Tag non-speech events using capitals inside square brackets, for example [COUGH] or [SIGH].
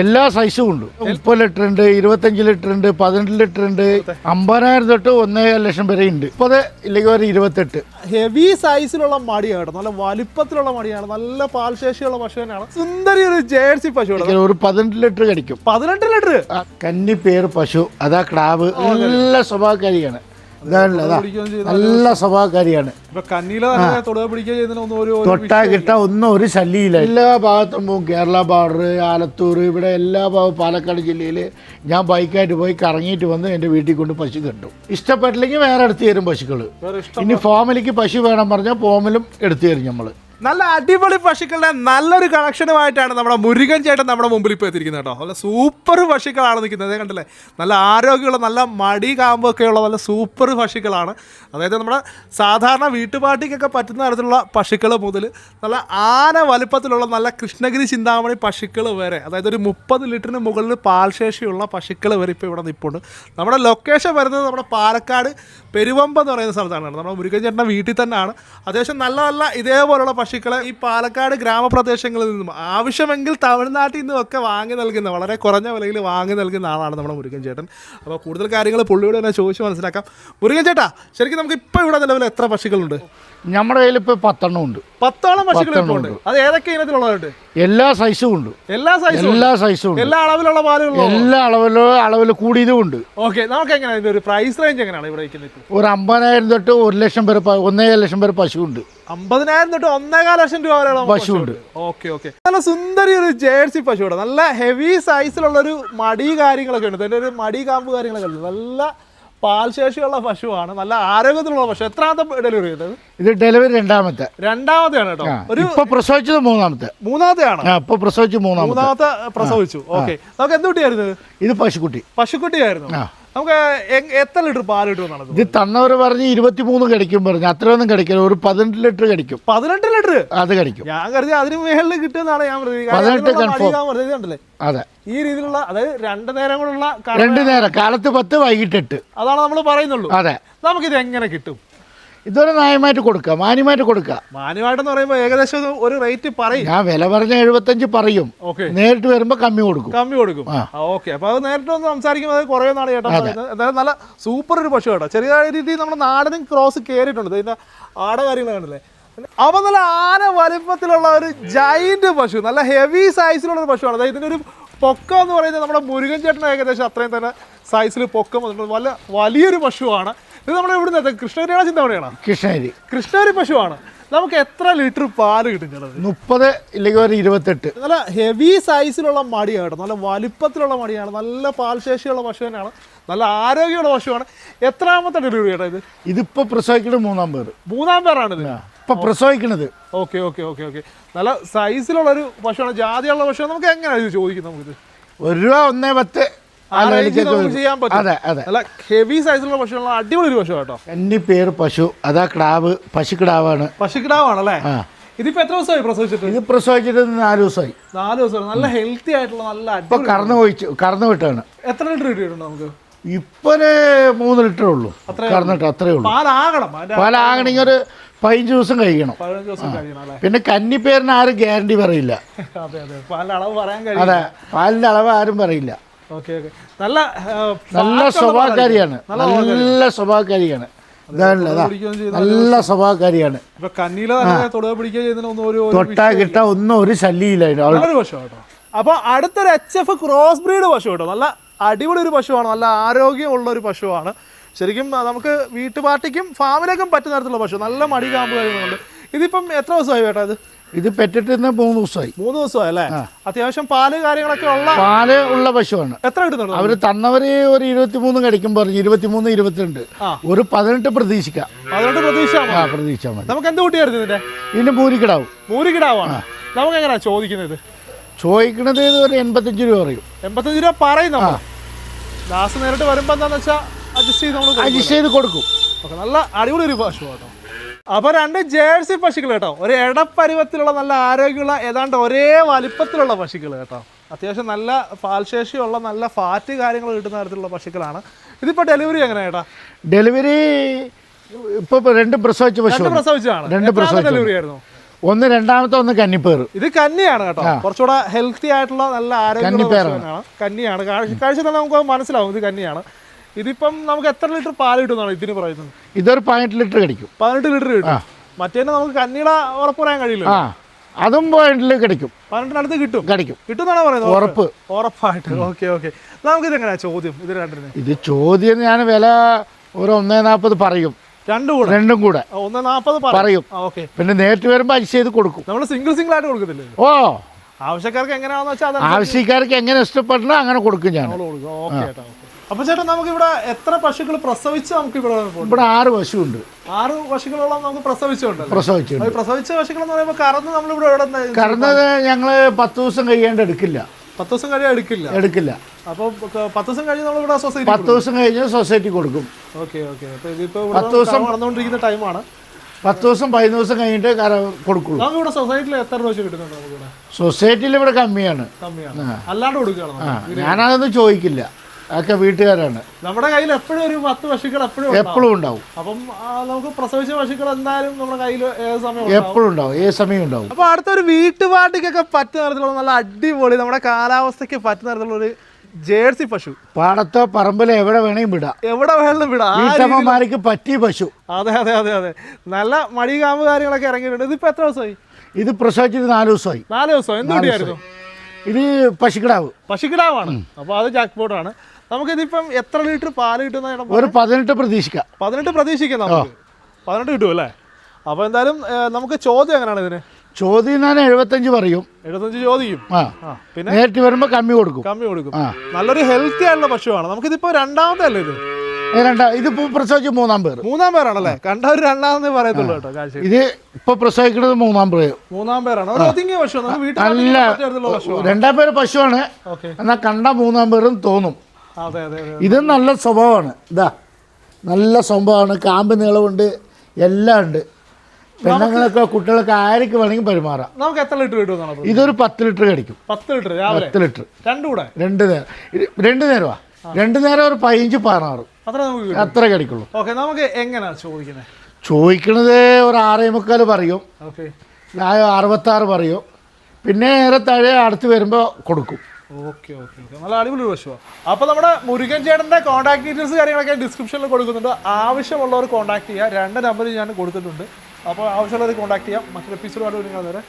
എല്ലാ സൈസും ഉണ്ട്. മുപ്പത് ലിറ്റർ ഉണ്ട് ഇരുപത്തഞ്ച് ലിറ്റർ ഉണ്ട് പതിനെട്ട് ലിറ്റർ ഉണ്ട് അമ്പതിനായിരം തൊട്ട് ഒന്നേകാൽ ലക്ഷം വരെ ഉണ്ട്. മുപ്പത് ഇല്ലെങ്കിൽ ഒരു ഇരുപത്തെട്ട്. ഹെവി സൈസിലുള്ള മടിയാണ് കേട്ടോ. നല്ല വലിപ്പത്തിലുള്ള മടിയാണ്. നല്ല പാൽശേഷിയുള്ള പശു തന്നെയാണ്. സുന്ദരി ഒരു ജേഴ്സി പശു ഒരു പതിനെട്ട് ലിറ്റർ കടിക്കും. പതിനെട്ട് ലിറ്റർ? കന്നി പേര് പശു അതാ ക്ലാവ് നല്ല സ്വഭാവക്കാരിയാണ് ഇതാണല്ലോ അതാ നല്ല സ്വഭാവക്കാരിയാണ് തൊട്ടാ കിട്ടാ ഒന്നും ഒരു ശല്യമില്ല. എല്ലാ ഭാഗത്തും പോകും കേരള ബോർഡർ ആലത്തൂർ ഇവിടെ എല്ലാ ഭാഗവും പാലക്കാട് ജില്ലയിൽ ഞാൻ ബൈക്കായിട്ട് പോയി കറങ്ങിയിട്ട് വന്ന് എന്റെ വീട്ടിൽ കൊണ്ട് പശു കണ്ടു. ഇഷ്ടപ്പെട്ടില്ലെങ്കിൽ വേറെ എടുത്തു തരും പശുക്കൾ ഇനി ഫോമിലേക്ക് പശു വേണം പറഞ്ഞാൽ ഫോമിലും എടുത്തു തരും നമ്മൾ നല്ല അടിപൊളി പശുക്കളുടെ നല്ലൊരു കളക്ഷനുമായിട്ടാണ് നമ്മുടെ മുരുകൻ ചേട്ടൻ നമ്മുടെ മുമ്പിൽ ഇപ്പോൾ എത്തിയിരിക്കുന്നത് കേട്ടോ. നല്ല സൂപ്പർ പശുക്കളാണ് നിൽക്കുന്നത്. കണ്ടില്ലേ? നല്ല ആരോഗ്യമുള്ള നല്ല മടി കാമ്പൊക്കെ ഉള്ള നല്ല സൂപ്പർ പശുക്കളാണ്. അതായത് നമ്മുടെ സാധാരണ വീട്ടുപാട്ടിക്കൊക്കെ പറ്റുന്ന തരത്തിലുള്ള പശുക്കൾ മുതൽ നല്ല ആന വലുപ്പത്തിലുള്ള നല്ല കൃഷ്ണഗിരി ചിന്താമണി പശുക്കൾ വരെ അതായത് ഒരു മുപ്പത് ലിറ്ററിന് മുകളിൽ പാൽശേഷിയുള്ള പശുക്കൾ വരെ ഇപ്പോൾ ഇവിടെ നിൽപ്പുണ്ട് നമ്മുടെ ലൊക്കേഷൻ വരുന്നത് നമ്മുടെ പാലക്കാട് പെരുവമ്പ എന്ന് പറയുന്ന സ്ഥലത്താണ്. നമ്മുടെ മുരുകൻ ചേട്ടന്റെ വീട്ടിൽ തന്നെയാണ്. അത്യാവശ്യം നല്ല നല്ല ഇതേപോലുള്ള പശുക്കളെ ഈ പാലക്കാട് ഗ്രാമപ്രദേശങ്ങളിൽ നിന്നും ആവശ്യമെങ്കിൽ തമിഴ്നാട്ടിൽ നിന്നും ഒക്കെ വാങ്ങി നൽകുന്ന വളരെ കുറഞ്ഞ വിലയിൽ വാങ്ങി നൽകുന്ന ആളാണ് നമ്മുടെ മുരുകൻ ചേട്ടൻ. അപ്പോൾ കൂടുതൽ കാര്യങ്ങൾ പുള്ളിയോട് തന്നെ ചോദിച്ച് മനസ്സിലാക്കാം. മുരുകൻ ചേട്ടാ ശരിക്കും നമുക്ക് ഇപ്പോൾ ഇവിടെ നിലവിൽ എത്ര പക്ഷികളുണ്ട് നമ്മുടെ കയ്യിൽ ഇപ്പോൾ പത്തെണ്ണം ഉണ്ട്. പത്തോളം പക്ഷികളും ഉണ്ട്. അത് ഏതൊക്കെ ഇനത്തിലുള്ളതുണ്ട് എല്ലാ സൈസും ഉണ്ട്. എല്ലാ സൈസും എല്ലാ സൈസും ഉണ്ട്. എല്ലാ അളവിലുള്ള പാലുകളും എല്ലാ അളവിലും അളവിൽ കൂടിയതും ഉണ്ട്. ഓക്കെ നമുക്ക് എങ്ങനെയാണ് ഇതൊരു ഒരു പ്രൈസ് റേഞ്ച് എങ്ങനെയാണ് ഇവിടെ ഒരു അമ്പതിനായിരം തൊട്ട് ഒരു ലക്ഷം വരെ ഒന്നേ ലക്ഷം വരെ പശു ഉണ്ട് അമ്പതിനായിരം തൊട്ട് ഒന്നേകാൽ ലക്ഷം രൂപ വരെ പശു ഉണ്ട്. Okay okay. നല്ല സുന്ദരി ഒരു ജേഴ്സി പശുവിടെ നല്ല ഹെവി സൈസിലുള്ള ഒരു മടി കാര്യങ്ങളൊക്കെ ഉണ്ട്. അതിന്റെ ഒരു മടി കാമ്പ് കാര്യങ്ങളൊക്കെ ഉണ്ട്. നല്ല പാൽ ശേഷിയുള്ള പശുവാണ്. നല്ല ആരോഗ്യത്തിലുള്ള പശു. എത്രാമത്തെ ഡെലിവറി ചെയ്തത്? ഇത് ഡെലിവറി രണ്ടാമത്തെ. രണ്ടാമത്തെയാണ് കേട്ടോ. ഒരു ഇപ്പൊ പ്രസവിച്ചത് മൂന്നാമത്തെ. മൂന്നാമത്തെയാണ്? ഇപ്പൊ പ്രസവിച്ചു മൂന്നാമത്തെ. മൂന്നാമത്തെ പ്രസവിച്ചു. ഓക്കെ. നമുക്ക് എന്ത് കുട്ടിയായിരുന്നു ഇത്? പശുക്കുട്ടി. പശുക്കുട്ടിയായിരുന്നു. നമുക്ക് എത്ര ലിറ്റർ പാൽ കിട്ടുമെന്നാണ് ഇത് തന്നവർ പറഞ്ഞ് ഇരുപത്തിമൂന്ന് കടിക്കും പറഞ്ഞു. അത്രയൊന്നും കടിക്കില്ല. ഒരു പതിനെട്ട് ലിറ്റർ കടിക്കും. പതിനെട്ട് ലിറ്റർ? അത് കടിക്കും. ഞാൻ കരുതി അതിന് മേളിൽ കിട്ടുമെന്നാണ് ഞാൻ കണ്ടില്ലേ? അതെ. ഈ രീതിയിലുള്ള അതായത് രണ്ട് നേരം കൊണ്ടുള്ള രണ്ടു നേരം. കാലത്ത് പത്ത് വൈകിട്ട് എട്ട്. അതാണ് നമ്മൾ പറയുന്നുള്ളൂ. അതെ. നമുക്കിത് എങ്ങനെ കിട്ടും? ഇതൊരു ന്യായമായിട്ട് കൊടുക്കുക മാന്യമായിട്ട് കൊടുക്കുക. മാന്യമായിട്ടെന്ന് പറയുമ്പോൾ ഏകദേശം ഒരു- റേറ്റ് പറയും. ഞാൻ വില പറഞ്ഞ എഴുപത്തഞ്ച് പറയും. നേരിട്ട് വരുമ്പോ കമ്മി കൊടുക്കും. കമ്മി കൊടുക്കും. ഓക്കെ. അപ്പൊ അത് നേരിട്ട് ഒന്ന് സംസാരിക്കുമ്പോൾ അത് കുറയുമെന്നാണ് ചേട്ടാ എന്തായാലും നല്ല സൂപ്പർ ഒരു പശു കേട്ടോ. ചെറിയ രീതിയിൽ നമ്മുടെ നാടനും ക്രോസ് കയറിയിട്ടുണ്ട് ഇതിന്റെ ആട കാര്യങ്ങൾ കണ്ടില്ലേ? അപ്പൊ നല്ല ആന വലിപ്പത്തിലുള്ള ഒരു ജൈന്റ് പശു നല്ല ഹെവി സൈസിലുള്ള ഒരു പശുവാണ്. അതായത് ഇതിന്റെ ഒരു പൊക്കം എന്ന് പറയുന്നത് നമ്മുടെ മുരുകൻ ചേട്ടൻ ഏകദേശം അത്രയും തന്നെ സൈസിൽ പൊക്കം വന്നിട്ടുണ്ട്. നല്ല വലിയൊരു പശുവാണ്. ഇത് നമ്മുടെ ഇവിടുന്ന് കൃഷ്ണഗിരിയാണോ ചിന്തമണിയാണോ കൃഷ്ണഗിരി. കൃഷ്ണഗിരി പശുവാണ്. നമുക്ക് എത്ര ലിറ്റർ പാൽ കിട്ടും ചേട്ടത് മുപ്പത് ഇല്ലെങ്കിൽ ഒരു ഇരുപത്തെട്ട്. നല്ല ഹെവി സൈസിലുള്ള മടിയാണ് കേട്ടോ. നല്ല വലിപ്പത്തിലുള്ള മടിയാണ്. നല്ല പാൽശേഷിയുള്ള പശു തന്നെയാണ്. നല്ല ആരോഗ്യമുള്ള പശുവാണ്. എത്രാമത്തെ ഡെലിവറി ചേട്ടാ ഇത്? ഇതിപ്പോ പ്രസവിക്കുന്നത് മൂന്നാം പേര് മൂന്നാം പേരാണ് ഇത് ഇപ്പൊ പ്രസവിക്കണത്. Okay okay okay okay. നല്ല സൈസിലുള്ള ഒരു പശുവാണ്. ജാതിയുള്ള പശു നമുക്ക് എങ്ങനെയാണ് ഇത് ചോദിക്കുന്നത് നമുക്കിത്? ഒരു രൂപ ഒന്നേ പത്ത് ഹെവി സൈസിലുള്ള പശുവാണ് അടിപൊളി ഒരു പശു കേട്ടോ. എന്റെ പേര് പശു. അതാ ക്ടാവ് പശുക്കിടാവാണ്. പശുക്കിടാവാണല്ലേ? ഇതിപ്പോ എത്ര ദിവസമായി പ്രസവിച്ചിട്ട്? ഇത് പ്രസവിച്ചിട്ട് നാല് ദിവസമായി. നാല് ദിവസം നല്ല ഹെൽത്തി ആയിട്ടുള്ള നല്ല ഇപ്പൊ കറന്നു പോയിച്ചു കറന്നു വിട്ടാണ്. എത്ര ലിറ്റർ കിട്ടിയിട്ടുണ്ട് നമുക്ക്? ഇപ്പൊ മൂന്ന് ലിറ്റർ ഉള്ളൂ. കറന്നിട്ട് അത്രേ ഉള്ളൂ. പാലാകണമെങ്കിൽ ഒരു പതിനഞ്ച് ദിവസം കഴിക്കണം പിന്നെ കന്നിപ്പേരിന് ആരും ഗ്യാരണ്ടി പറയില്ല. [LAUGHS] അതെ പാലിന്റെ അളവ് ആരും പറയില്ല. Okay okay. നല്ല നല്ല സ്വഭാവക്കാരിയാണ്. നല്ല സ്വഭാവക്കാരിയാണ്. നല്ല സ്വഭാവക്കാരിയാണ്. തൊട്ടാ കിട്ട ഒന്നും ഒരു ശല്യം അപ്പൊ അടുത്തൊരു എച്ച് എഫ് ക്രോസ് ബ്രീഡ് പശു കേട്ടോ നല്ല അടിപൊളി ഒരു പശുവാണ്. നല്ല ആരോഗ്യമുള്ള ഒരു പശുവാണ്. ശരിക്കും നമുക്ക് വീട്ടുപാർട്ടിക്കും ഫാമിലേക്കും പറ്റുന്ന തരത്തിലുള്ള പശു. നല്ല മടി കാമ്പ് കഴിയുന്നുണ്ട് ഇതിപ്പം എത്ര ദിവസമായി കേട്ടോ ഇത്? ഇത് പെറ്റിട്ട് ഇന്ന് മൂന്ന് ദിവസമായി. മൂന്ന് ദിവസമായി അല്ലേ? അത്യാവശ്യം പാൽ കാര്യങ്ങളൊക്കെ ഉള്ള പാൽ ഉള്ള പശുവാണ്. എത്ര കിട്ടുന്നുണ്ട്? അവർ തന്നവര് ഒരു ഇരുപത്തിമൂന്ന് കടിക്കും പറഞ്ഞു ഇരുപത്തിമൂന്ന് ഇരുപത്തിരണ്ട്. ഒരു പതിനെട്ട് പ്രതീക്ഷിക്കാം. പതിനെട്ട് പ്രതീക്ഷ ആ പ്രതീക്ഷിച്ചാൽ മതി. നമുക്ക് എന്ത് കുട്ടിയായിരുന്നു ഇതിന്റെ? ഇതിന്റെ പൂരിക്കിടാവും മൂരിക്കിടാവാണ്. നമുക്ക് എങ്ങനെയാ ചോദിക്കുന്നത്? ചോദിക്കണത് ഇത് ഒരു എൺപത്തഞ്ച് രൂപ പറയും. എൺപത്തഞ്ച് രൂപ പറയുന്ന ലാസ്റ്റ് നേരിട്ട് വരുമ്പോ എന്താണെന്ന് വെച്ചാൽ അഡ്ജസ്റ്റ് ചെയ്ത് നമ്മൾ അഡ്ജസ്റ്റ് ചെയ്ത് കൊടുക്കും. നല്ല അടിപൊളി ഒരു പശു കേട്ടോ അപ്പൊ രണ്ട് ജേഴ്സി പശുക്കൾ കേട്ടോ. ഒരു ഇടപ്പരുവത്തിലുള്ള നല്ല ആരോഗ്യമുള്ള ഏതാണ്ട് ഒരേ വലിപ്പത്തിലുള്ള പശുക്കൾ കേട്ടോ. അത്യാവശ്യം നല്ല പാൽശേഷിയുള്ള നല്ല ഫാറ്റ് കാര്യങ്ങൾ കിട്ടുന്ന തരത്തിലുള്ള പശുക്കളാണ്. ഇതിപ്പോ ഡെലിവറി എങ്ങനെയാ ചേട്ടാ ഡെലിവറി ഇപ്പൊ രണ്ട് പ്രസവിച്ച രണ്ട് പശു പ്രസവിച്ചതാണ്. രണ്ട് പ്രസവ ഡെലിവറി ആയിരുന്നു? ഒന്ന് രണ്ടാമത്തെ ഒന്ന് കന്നിപ്പേർ. ഇത് കന്നിയാണ് കേട്ടോ. കുറച്ചുകൂടെ ഹെൽത്തി ആയിട്ടുള്ള നല്ല. പശുവിനാണ് കന്നിയാണ്. കാഴ്ച കാഴ്ച തന്നെ നമുക്ക് മനസ്സിലാവും. ഇത് കന്നിയാണ്. ഇതിപ്പം നമുക്ക് എത്ര ലിറ്റർ പാൽ കിട്ടുന്നതാണ് ഇതിന് പറയുന്നത്? ഇതൊരു പതിനെട്ട് ലിറ്റർ കടിക്കും. പതിനെട്ട് ലിറ്റർ കിട്ടും. മറ്റേനെ നമുക്ക് കന്നീട ഉറപ്പ് പറയാൻ കഴിയില്ല ആ. അതും പോയിന്റിൽ കിടക്കും. പതിനെട്ടിനടുത്ത് കിട്ടും. കിടക്കും. കിട്ടുമെന്നാണ് പറയുന്നത്? ഉറപ്പ്. ഉറപ്പായിട്ട്. Okay okay. നമുക്ക് ഇതെങ്ങനെയാ ചോദ്യം? ഇത് രണ്ടിന്. ഇത് ചോദ്യം ഞാൻ വില ഒരു ഒന്നേ നാൽപ്പത് പറയും. രണ്ടും കൂടെ? രണ്ടും കൂടെ. ഒന്നേ നാൽപ്പത് പറയും. ഓക്കെ. പിന്നെ നേരിട്ട് വരുമ്പോൾ അരിച്ച് ചെയ്ത് കൊടുക്കും. നമ്മൾ സിംഗിൾ സിംഗിൾ ആയിട്ട് കൊടുക്കത്തില്ലേ? ഓ. ആവശ്യക്കാർക്ക് എങ്ങനെയാണെന്ന് വെച്ചാൽ ആവശ്യക്കാർക്ക് എങ്ങനെ ഇഷ്ടപ്പെടണോ അങ്ങനെ കൊടുക്കും ഞാൻ. ഓക്കെ. അപ്പൊ ചേട്ടാ നമുക്ക് ഇവിടെ എത്ര പശുക്കൾ പ്രസവിച്ച് നമുക്ക് ഇവിടെ? ഇവിടെ ആറ് പശുവുണ്ട്. ആറ് പശുക്കളോളം നമുക്ക് പ്രസവിച്ചുണ്ട്. പ്രസവിച്ചു പ്രസവിച്ച പശുക്കൾ എന്ന് പറയുമ്പോൾ കറന്ന് നമ്മളിവിടെ എവിടെ നിന്ന് കറന്നത് ഞങ്ങൾ പത്ത് ദിവസം കഴിയാണ്ട് എടുക്കില്ല. പത്ത് ദിവസം കഴിയാൻ എടുക്കില്ല? എടുക്കില്ല. അപ്പൊ ക- പത്ത് ദിവസം കഴിഞ്ഞ് നമ്മളിവിടെ സൊസൈറ്റി പത്ത് ദിവസം കഴിഞ്ഞ് സൊസൈറ്റി കൊടുക്കും. Okay okay. അപ്പൊ ഇതിപ്പോ പത്ത് ദിവസം- നടന്നുകൊണ്ടിരിക്കുന്ന ടൈമാണ്. പത്ത് ദിവസം പതിനൊന്ന് ദിവസം കഴിഞ്ഞിട്ട് കൊടുക്കുള്ളൂ. നമുക്ക് ഇവിടെ സൊസൈറ്റിയിൽ എത്ര രൂപ വെച്ച് കിട്ടുന്നുണ്ട് നമുക്ക് ഇവിടെ സൊസൈറ്റിയിൽ ഇവിടെ കമ്മിയാണ്. കമ്മിയാണ്. അല്ലാണ്ട് കൊടുക്കുകയാണ്. ഞാനതൊന്നും ചോദിക്കില്ല. അതൊക്കെ വീട്ടുകാരാണ്. നമ്മുടെ കയ്യിൽ എപ്പോഴും ഒരു പത്ത് പശുക്കൾ എപ്പോഴും ഉണ്ടാവും. എപ്പോഴും ഉണ്ടാവും. അപ്പം നമുക്ക് പ്രസവിച്ച പശുക്കൾ എന്തായാലും നമ്മുടെ കയ്യിൽ ഏത് സമയം. എപ്പോഴും ഉണ്ടാവും. ഏത് സമയം ഉണ്ടാവും? അപ്പൊ അടുത്തൊരു വീട്ടുപാട്ടിക്കൊക്കെ പറ്റുന്ന തരത്തിലുള്ള നല്ല അടിപൊളി നമ്മുടെ കാലാവസ്ഥയ്ക്ക് പറ്റുന്ന തരത്തിലുള്ള ഒരു ജേഴ്സി പശു. പാടത്തോ പറമ്പിലോ എവിടെ വേണേലും വിടാം. എവിടെ വേണമെങ്കിലും വിടാം. വീട്ടമ്മമാർക്ക് പറ്റിയ പശു. അതെ അതെ അതെ അതെ. നല്ല മടി കാമ്പ് കാര്യങ്ങളൊക്കെ ഇറങ്ങിയിട്ടുണ്ട്. ഇതിപ്പോ എത്ര ദിവസമായി? ഇത് പ്രസവിച്ചിട്ട് നാല് ദിവസമായി. നാല് ദിവസം എന്ത് കുട്ടിയായിരുന്നു? ഇത് പശുക്കിടാവ്. പശുക്കിടാവാണ്. അപ്പൊ അത് ജാക്ക് പോട്ടാണ് നമുക്ക് ഇതിപ്പം എത്ര ലിറ്റർ പാൽ കിട്ടുന്ന ഒരു പതിനെട്ട് പ്രതീക്ഷിക്കാം. പതിനെട്ട് പ്രതീക്ഷിക്കാം നമുക്ക്. പതിനെട്ട് കിട്ടും അല്ലേ? അപ്പൊ എന്തായാലും നമുക്ക് ചോദ്യം എങ്ങനെയാണ് ഇതിന്? ചോദ്യം ഞാൻ എഴുപത്തഞ്ച് പറയും. എഴുപത്തഞ്ച് ചോദിക്കും പിന്നെ? നേരിട്ട് വരുമ്പോൾ കമ്മി കൊടുക്കും. കമ്മി കൊടുക്കും. നല്ലൊരു ഹെൽത്തി ആയിട്ടുള്ള പശുവാണ്. നമുക്കിതിപ്പോ രണ്ടാമത്തെ അല്ലേ ഇത്? ഇത് രണ്ടാ ഇതിപ്പോൾ പ്രസവിച്ച് മൂന്നാം പേര് മൂന്നാം പേരാണല്ലേ? കണ്ട ഒരു രണ്ടാമതേ പറയത്തുള്ളൂ കേട്ടോ ഇത് ഇപ്പൊ പ്രസവിക്കുന്നത് മൂന്നാം പേര്. മൂന്നാം പേരാണ്. നല്ല രണ്ടാം പേര് പശുവാണ്. എന്നാ എന്നാൽ കണ്ട മൂന്നാം പേരും തോന്നും. ഇത് നല്ല സ്വഭാവമാണ്. ഇതാ നല്ല സ്വഭാവമാണ് കാമ്പ് നീളമുണ്ട് എല്ലാം ഉണ്ട്. പെണ്ണുങ്ങളൊക്കെ കുട്ടികളൊക്കെ ആർക്ക് വേണമെങ്കിൽ പെരുമാറാം. നമുക്ക് എത്ര ലിറ്റർ കിട്ടും? ഇതൊരു പത്ത് ലിറ്റർ കടിക്കും. പത്ത് ലിറ്റർ പത്ത് ലിറ്റർ. രണ്ടുകൂടെ രണ്ട് നേരം. രണ്ട് നേരമാ? രണ്ട് നേരം ഒരു പതിനഞ്ച് പതിനാറ്. അത്ര കടിക്കുള്ളൂ. ഓക്കെ നമുക്ക് എങ്ങനെയാ ചോദിക്കുന്നത് ചോദിക്കണത് ഒരു ആറേ മുക്കാൽ പറയും. അറുപത്താറ് പറയും. പിന്നെ നേരെ താഴെ അടുത്ത് വരുമ്പോൾ കൊടുക്കും. Okay okay okay. നല്ല അടിപൊളി പശുവാണ് അപ്പോൾ നമ്മുടെ മുരുകൻ ചേട്ടന്റെ കോൺടാക്ട് ഡീറ്റെയിൽസ് കാര്യങ്ങളൊക്കെ ഡിസ്ക്രിപ്ഷനിൽ കൊടുക്കുന്നുണ്ട്. ആവശ്യമുള്ളവർ കോൺടാക്ട് ചെയ്യുക രണ്ട് നമ്പർ ഞാൻ കൊടുത്തിട്ടുണ്ട്. അപ്പോൾ ആവശ്യമുള്ളവർ കോൺടാക്ട് ചെയ്യാം. മറ്റൊരു എപ്പിസോഡായിട്ട് നിങ്ങൾ വരെ